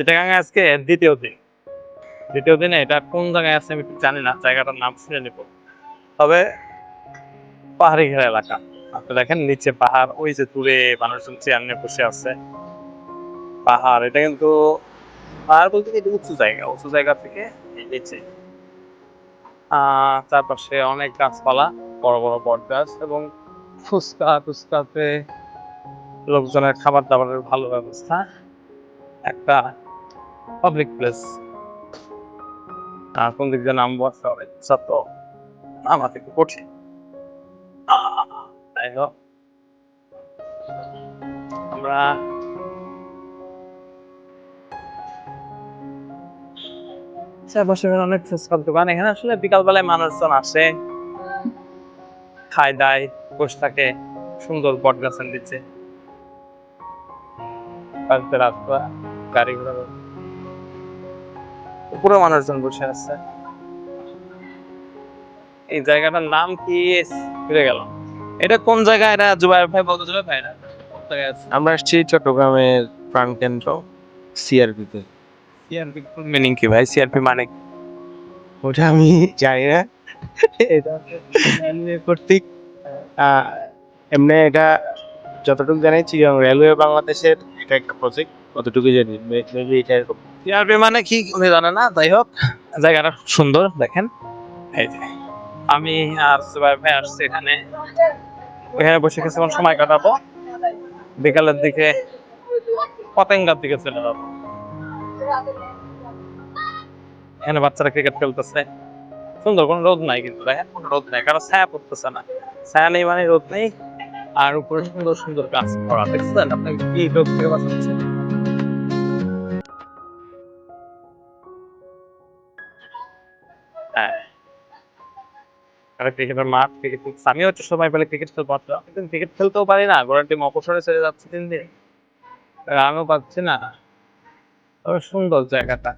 চিটাগাং আজকে দ্বিতীয় দিন। দ্বিতীয় দিনে এটা কোন জায়গায় আছে আমি জানি না, জায়গাটার নাম শুনে নিব। তবে পাহাড়ি ঘেরা এলাকা। আপনি দেখেন নিচে পাহাড়, ওই যে দূরে মানুষজন চেয়ার নিয়ে বসে আছে। পাহাড়, এটা কিন্তু পাহাড় বলতে এটা উঁচু জায়গা উঁচু জায়গা থেকে নিচে। চারপাশে অনেক গাছপালা, বড় বড় বট গাছ এবং ফুচকা টুচকাতে লোকজনের খাবার দাবারের ভালো ব্যবস্থা। একটা পাবলিক প্লেস আর কোন দিক দিয়ে নামবো? আসতে হবে সত্য আমার একটু কঠিন। যাই হোক। আমরা চারপাশে অনেক ফুচকার দোকান। এখানে আসলে বিকাল বেলায় মানুষজন আসে, খায়, দায়, বসে থাকে, সুন্দর বট গাছের নিচে রাস্তা গাড়ি ঘোড়া পুরো মানুষজন বসে আছে। এই জায়গাটার নাম কি? ফিরে গেল এটা কোন জায়গা? এটা জুবাইর ভাই বলতে জুবাইর ভাই না আমরা আসছি চট্টগ্রামের প্রাণকেন্দ্র সিআরপিতে সিআরপি মিনিং কি ভাই? সিআরপি মানে? ওটা আমি জানি না। এটা কর্তৃক আহ, এমনি এটা যতটুকু জানি চিরাং রেলওয়ে বাংলাদেশের এটা একটা প্রজেক্ট কতটুকু জানি মেবি এটা এরকম। সিআরপি মানে কি, উনি জানে না, যাই হোক, জায়গাটা সুন্দর, দেখেন। এই যে, আমি আর জুবাইর ভাই আসছি এখানে। এখানে বসে কিছুক্ষণ সময় কাটাবো। বিকালের দিকে পতেঙ্গার দিকে চলে যাব। এখানে বাচ্চারা ক্রিকেট খেলতেছে। সুন্দর, কোনো রোদ নাই কিন্তু, দেখেন, কোনো রোদ নাই কারণ ছায়া পড়তেছে না। ছায়া নেই মানে রোদ নেই। আর উপরে সুন্দর সুন্দর গাছ করা দেখছেন? আপনাকে কি রোদ থেকে বাঁচাচ্ছে? হ্যাঁ। ক্রিকেটের মাঠ আমিও একটু সময় পেলে ক্রিকেট খেলব কিন্তু ক্রিকেট খেলতেও পারি না। গোড়ার টিম অবসরে চলে যাচ্ছে দিন দিন আমিও পাচ্ছি না। তবে সুন্দর জায়গাটা।